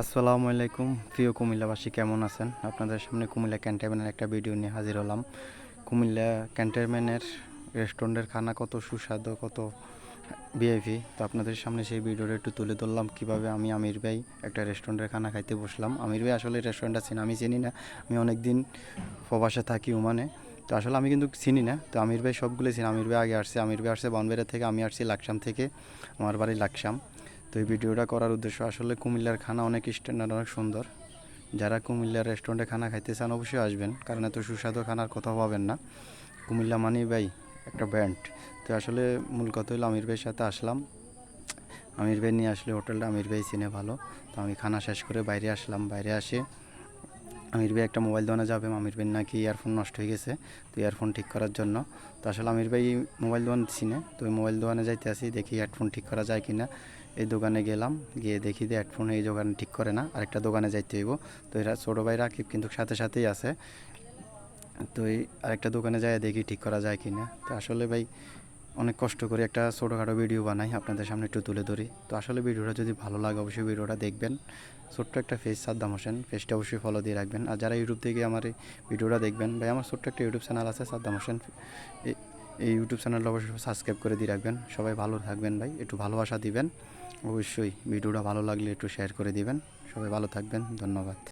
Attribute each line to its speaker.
Speaker 1: আসসালামু আলাইকুম। প্রিয় কুমিল্লাবাসী, কেমন আছেন? আপনাদের সামনে কুমিল্লা ক্যান্টনমেন্টের একটা ভিডিও নিয়ে হাজির হলাম। কুমিল্লা ক্যান্টনমেন্টের রেস্টুরেন্টের খানা কত সুস্বাদু, কত ভিআইপি তো আপনাদের সামনে সেই ভিডিওটা একটু তুলে ধরলাম, কীভাবে আমি আমির ভাই একটা রেস্টুরেন্টের খানা খাইতে বসলাম। আমির ভাই আসলে রেস্টুরেন্টটা চিনি, আমি চিনি না। আমি অনেক দিন প্রবাসে থাকি ওমানে। তো আসলে আমি কিন্তু চিনি না। তো আমির ভাই সবগুলোই চিনি। আমির ভাই আগে আসছে, আমির ভাই আসছে বনবেড়া থেকে, আমি আসছি লাকসাম থেকে, আমার বাড়ি লাকসাম। তো এই ভিডিওটা করার উদ্দেশ্য আসলে কুমিল্লার খানা অনেক স্ট্যান্ডার্ড অনেক সুন্দর। যারা কুমিল্লার রেস্টুরেন্টে খানা খাইতে চান অবশ্যই আসবেন, কারণ এত সুস্বাদু খানার কথা পাবেন না। কুমিল্লা মানি ভাই একটা ব্যান্ড তো আসলে মূল কথা হলো আমির ভাইয়ের সাথে আসলাম। আমির ভাই নিয়ে আসলে হোটেলটা আমির ভাই চিনে ভালো। তো আমি খানা শেষ করে বাইরে আসলাম। বাইরে আসে আমির ভাই একটা মোবাইল দোকানে যাবে। আমির ভাই নাকি ইয়ারফোন নষ্ট হয়ে গেছে, তো ইয়ারফোন ঠিক করার জন্য। তো আসলে আমির ভাই মোবাইল দোকান চিনে তো মোবাইল দোকানে যাইতে আসি দেখি হেডফোন ঠিক করা যায় কি না এই দোকানে গেলাম, গিয়ে দেখি যে হেডফোন এই দোকানে ঠিক করে না, আরেকটা দোকানে যাইতে হইব। তো এরা ছোটো ভাই রাকিব কিন্তু সাথে সাথেই আছে। তো এই আরেকটা দোকানে যায় দেখি ঠিক করা যায় কি না তো আসলে ভাই, অনেক কষ্ট করে একটা ছোটোখাটো ভিডিও বানাই, আপনাদের সামনে একটু তুলে ধরি। তো আসলে ভিডিওটা যদি ভালো লাগে, অবশ্যই ভিডিওটা দেখবেন। ছোট্ট একটা ফেস সাদ্দাম হোসেন। ফেসটা অবশ্যই ফলো দিয়ে রাখবেন। আর যারা ইউটিউব থেকে আমার এই ভিডিওটা দেখবেন, ভাই, আমার ছোট্ট একটা ইউটিউব চ্যানেল আছে, সাদ্দাম হোসেন। এই- ইউটিউব চ্যানেলটা অবশ্যই সাবস্ক্রাইব করে দিয়ে রাখবেন। সবাই ভালো থাকবেন, ভাই। একটু ভালোবাসা দিবেন। অবশ্যই ভিডিওটা ভালো লাগলে একটু শেয়ার করে দিবেন। সবাই ভালো থাকবেন। ধন্যবাদ।